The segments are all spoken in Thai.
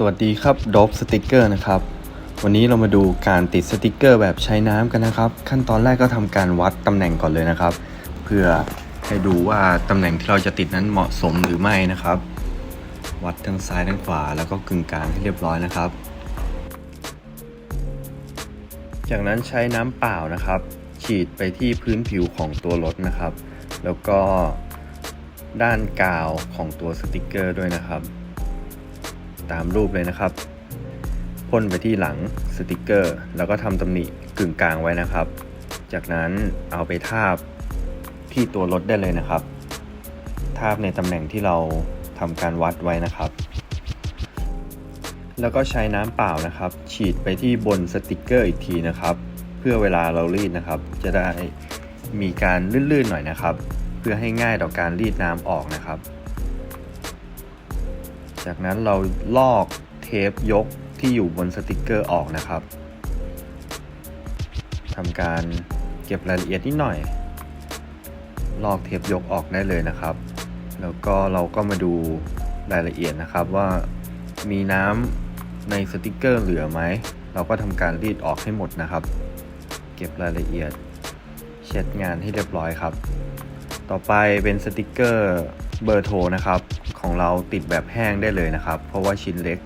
สวัสดีครับดบสติกเกอร์นะครับ วันนี้เรามาดูการติดสติกเกอร์แบบใช้น้ำกันนะครับ ขั้นตอนแรกก็ทำการวัดตำแหน่งก่อนเลยนะครับ เพื่อให้ดูว่าตำแหน่งที่เราจะติดนั้นเหมาะสมหรือไม่นะครับ วัดทั้งซ้ายทั้งขวาแล้วก็กึ่งกลางให้เรียบร้อยนะครับ จากนั้นใช้น้ำเปล่านะครับ ฉีดไปที่พื้นผิวของตัวรถนะครับ แล้วก็ด้านกาวของตัวสติกเกอร์ด้วยนะครับ ตามรูปเลยนะครับพ่นไปที่หลังสติกเกอร์ แล้วก็ทำตำหนิกึ่งกลางไว้นะครับ จากนั้นเอาไปทาบที่ตัวรถได้เลยนะครับ ทาบในตำแหน่งที่เราทำการวัดไว้นะครับ แล้วก็ใช้น้ำเปล่านะครับ ฉีดไปที่บนสติกเกอร์อีกทีนะครับ เพื่อเวลาเรารีดนะครับ จะได้มีการลื่นๆหน่อยนะครับ เพื่อให้ง่ายต่อการรีดน้ำออกนะครับ จากนั้นเราลอกเทปยกที่อยู่บนสติกเกอร์ออกนะครับทำการเก็บรายละเอียดนิดหน่อย ลอกเทปยกออกได้เลยนะครับ แล้วก็เราก็มาดูรายละเอียดนะครับว่ามีน้ำในสติกเกอร์เหลือไหม เราก็ทำการรีดออกให้หมดนะครับ เก็บรายละเอียด เช็ดงานให้เรียบร้อยครับ ต่อไปเป็นสติกเกอร์ เบอร์โทรนะครับ ของเราติดแบบแห้งได้เลยนะครับ เพราะว่าชิ้นเล็ก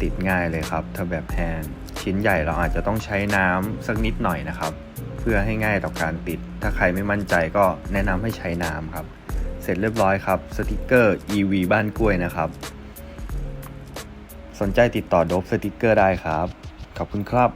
ติดง่ายเลยครับ ถ้าแบบแห้งชิ้นใหญ่เราอาจจะต้องใช้น้ำสักนิดหน่อยนะครับ เพื่อให้ง่ายต่อการติด ถ้าใครไม่มั่นใจก็แนะนำให้ใช้น้ำครับ เสร็จเรียบร้อยครับสติกเกอร์ EV บ้านกล้วยนะครับ สนใจติดต่อโดบสติกเกอร์ได้ครับ ขอบคุณครับ